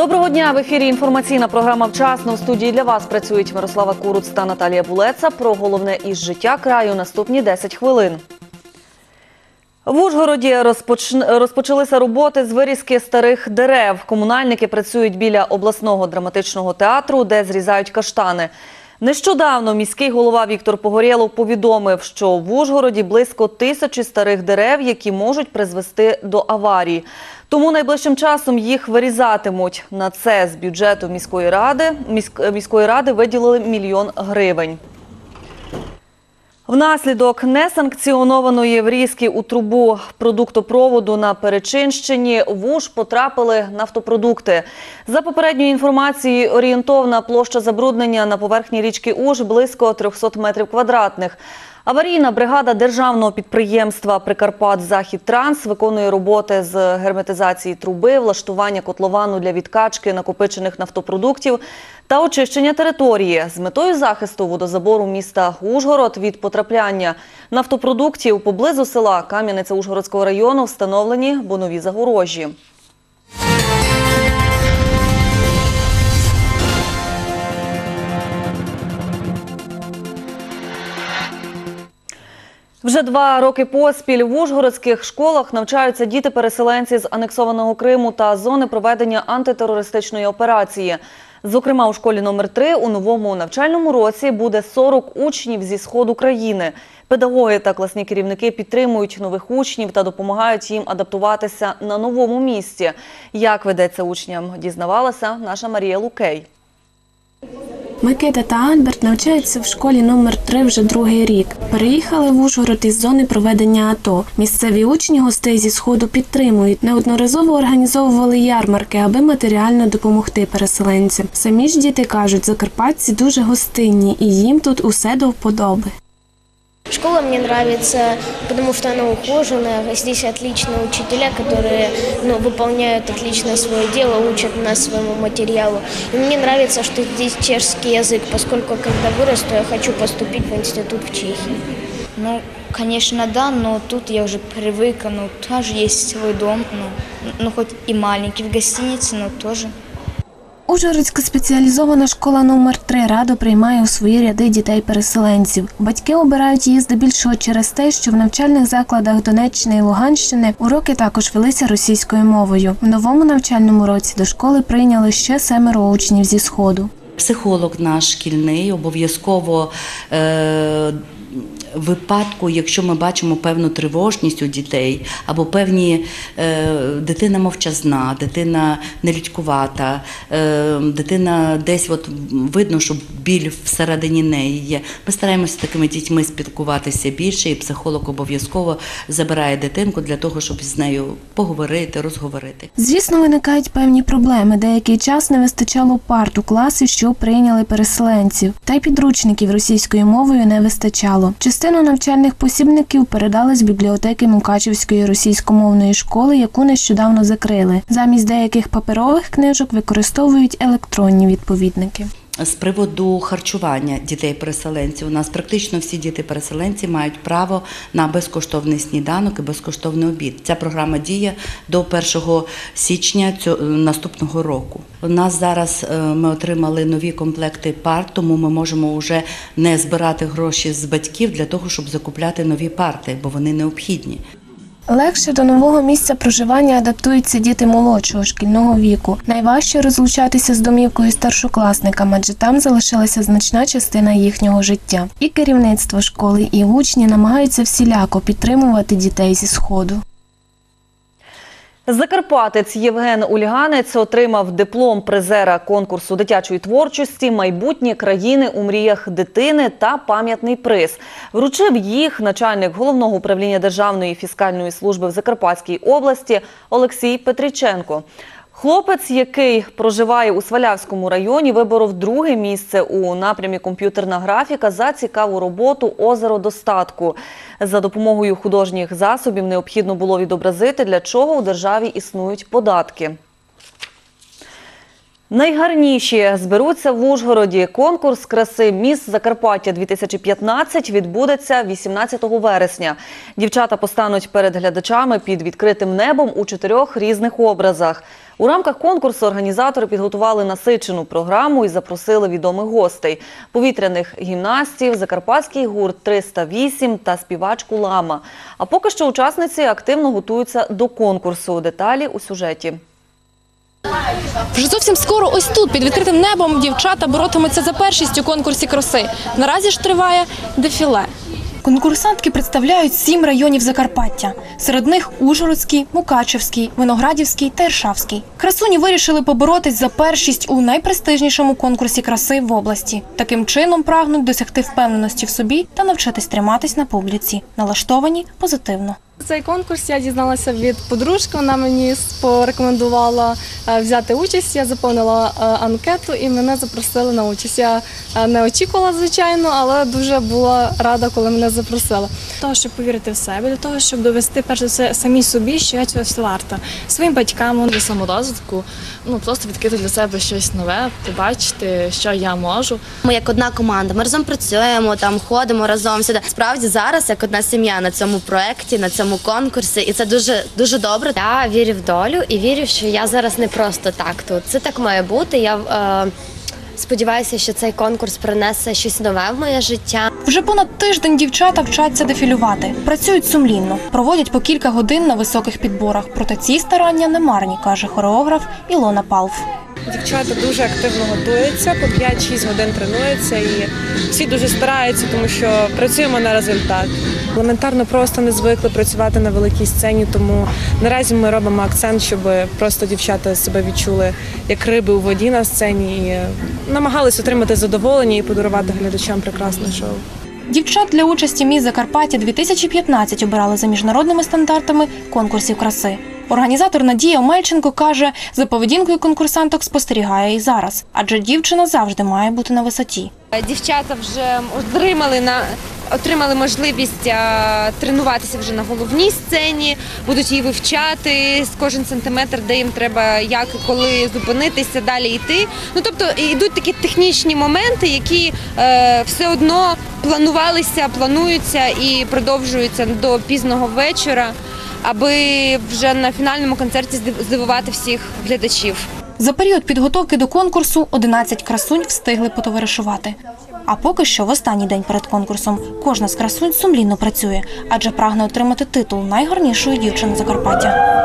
Доброго дня в ефірі. Інформаційна програма вчасно в студії для вас працюють Мирослава Куруц та Наталія Булеца. Про головне із життя краю наступні 10 хвилин. В Ужгороді розпоч- розпочалися роботи з вирізки старих дерев. Комунальники працюють біля обласного драматичного театру, де зрізають каштани. Нещодавно міський голова Віктор Погорєлов повідомив, що в Ужгороді близько тисячі старих дерев, які можуть призвести до аварії. Тому найближчим часом їх вирізатимуть. На це з бюджету міської ради міськ- міської ради виділили мільйон гривень. Внаслідок несанкціонованої врізки у трубу продуктопроводу на Перечинщині в УЖ потрапили нафтопродукти. За попередньою інформацією, орієнтовна площа забруднення на поверхні річки Уж близько 300 метрів квадратних. Аварійна бригада державного підприємства Прикарпат Захід Транс виконує роботи з герметизації труби, влаштування котловану для відкачки накопичених нафтопродуктів та очищення території з метою захисту водозабору міста Ужгород від потрапляння нафтопродуктів поблизу села Кам'янеця-Ужгородського району встановлені бонові загорожі. Вже два роки поспіль в ужгородських школах навчаються діти-переселенці з анексованого Криму та зони проведення антитерористичної операції. Зокрема, у школі номер 3 у новому навчальному році буде 40 учнів зі сходу країни. Педагоги та класні керівники підтримують нових учнів та допомагають їм адаптуватися на новому місці. Як ведеться учням, дізнавалася наша Марія Лукей. Микита та Альберт навчаються в школі номер 3 вже другий рік. Переїхали в Ужгород із зони проведення АТО. Місцеві учні гостей зі сходу підтримують. Неодноразово організовували ярмарки, аби матеріально допомогти переселенцям. Самі ж діти кажуть, закарпатці дуже гостинні і їм тут усе до вподоби. Школа мне нравится, потому что она ухоженная. Здесь отличные учителя, которые ну, выполняют отлично свое дело, учат нас своему материалу. И мне нравится, что здесь чешский язык, поскольку когда вырасту, я хочу поступить в институт в Чехии. Ну, конечно, да, но тут я уже привык, ну, тоже есть свой дом, ну, ну, хоть и маленький в гостинице, но тоже. Ужгородська спеціалізована школа номер 3 радо приймає у свої ряди дітей-переселенців. Батьки обирають її здебільшого через те, що в навчальних закладах Донеччини і Луганщини уроки також велися російською мовою. В новому навчальному році до школи прийняли ще семеро учнів зі сходу. Психолог наш шкільний обов'язково е, випадку, якщо ми бачимо певну тривожність у дітей, або певні е, дитина мовчазна, дитина нелюдькувата, е, дитина десь от видно, що біль всередині неї є. Ми стараємося з такими дітьми спілкуватися більше, і психолог обов'язково забирає дитинку для того, щоб з нею поговорити, розговорити. Звісно, виникають певні проблеми. Деякий час не вистачало парт у класи, що прийняли переселенців, та й підручників російською мовою не вистачало. Частину навчальних посібників передали з бібліотеки Мукачівської російськомовної школи, яку нещодавно закрили. Замість деяких паперових книжок використовують електронні відповідники. З приводу харчування дітей-переселенців, у нас практично всі діти-переселенці мають право на безкоштовний сніданок і безкоштовний обід. Ця програма діє до 1 січня цього наступного року. У нас зараз е, ми отримали нові комплекти парт, тому ми можемо вже не збирати гроші з батьків для того, щоб закупляти нові парти, бо вони необхідні. Легше до нового місця проживання адаптуються діти молодшого шкільного віку. Найважче розлучатися з домівкою старшокласникам, адже там залишилася значна частина їхнього життя. І керівництво школи, і учні намагаються всіляко підтримувати дітей зі сходу. Закарпатець Євген Ульганець отримав диплом призера конкурсу дитячої творчості Майбутні країни у мріях дитини та пам'ятний приз. Вручив їх начальник головного управління Державної фіскальної служби в Закарпатській області Олексій Петриченко. Хлопець, який проживає у Свалявському районі, виборов друге місце у напрямі комп'ютерна графіка за цікаву роботу Озеро достатку. За допомогою художніх засобів необхідно було відобразити, для чого у державі існують податки. Найгарніші зберуться в Ужгороді. Конкурс краси Міс Закарпаття 2015 відбудеться 18 вересня. Дівчата постануть перед глядачами під відкритим небом у чотирьох різних образах. У рамках конкурсу організатори підготували насичену програму і запросили відомих гостей: повітряних гімнастів, закарпатський гурт 308 та співачку Лама. А поки що учасниці активно готуються до конкурсу. Деталі у сюжеті. Вже зовсім скоро ось тут, під відкритим небом, дівчата боротимуться за першість у конкурсі краси. Наразі ж триває дефіле. Конкурсантки представляють сім районів Закарпаття. Серед них Ужгородський, Мукачевський, Виноградівський та Іршавський. Красуні вирішили поборотись за першість у найпрестижнішому конкурсі краси в області. Таким чином прагнуть досягти впевненості в собі та навчитись триматись на публіці, налаштовані позитивно. Цей конкурс я дізналася від подружки. Вона мені порекомендувала е, взяти участь. Я заповнила е, анкету і мене запросили на участь. Я е, не очікувала, звичайно, але дуже була рада, коли мене запросили. Для того, щоб повірити в себе, для того, щоб довести перш за все самій собі, що я цього все варта. Своїм батькам Для саморозвитку, ну просто відкрити для себе щось нове, побачити, що я можу. Ми як одна команда, ми разом працюємо, там ходимо разом сюди. Справді зараз як одна сім'я на цьому проєкті, на цьому конкурсі, і це дуже дуже добре. Я вірю в долю і вірю, що я зараз не просто так тут. Це так має бути. Я е, сподіваюся, що цей конкурс принесе щось нове в моє життя. Вже понад тиждень дівчата вчаться дефілювати, працюють сумлінно, проводять по кілька годин на високих підборах. Проте ці старання не марні, каже хореограф Ілона Палф. Дівчата дуже активно готуються, по 5-6 годин тренуються і всі дуже стараються, тому що працюємо на результат. Елементарно просто не звикли працювати на великій сцені, тому наразі ми робимо акцент, щоб просто дівчата себе відчули як риби у воді на сцені і намагались отримати задоволення і подарувати глядачам прекрасне шоу. Дівчат для участі міс Закарпаття 2015 обирали за міжнародними стандартами конкурсів краси. Організатор Надія Омельченко каже, за поведінкою конкурсанток спостерігає і зараз, адже дівчина завжди має бути на висоті. Дівчата вже отримали на отримали можливість тренуватися вже на головній сцені, будуть її вивчати з кожен сантиметр, де їм треба як і коли зупинитися, далі йти. Ну тобто йдуть такі технічні моменти, які е, все одно планувалися, плануються і продовжуються до пізного вечора, аби вже на фінальному концерті здив- здивувати всіх глядачів. За період підготовки до конкурсу 11 красунь встигли потоваришувати. А поки що, в останній день перед конкурсом, кожна з красунь сумлінно працює, адже прагне отримати титул найгарнішої дівчини Закарпаття. –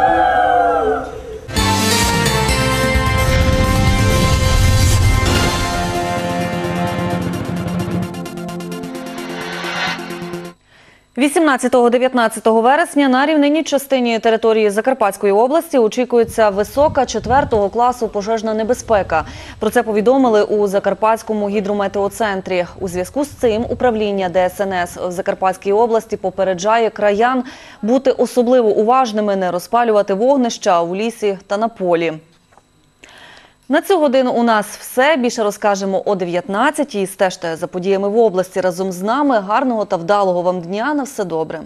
18-19 вересня на рівнині частині території Закарпатської області очікується висока 4-го класу пожежна небезпека. Про це повідомили у Закарпатському гідрометеоцентрі. У зв'язку з цим управління ДСНС в Закарпатській області попереджає краян бути особливо уважними, не розпалювати вогнища у лісі та на полі. На цю годину у нас все. Більше розкажемо о 19-й. Стежте за подіями в області разом з нами. Гарного та вдалого вам дня. На все добре.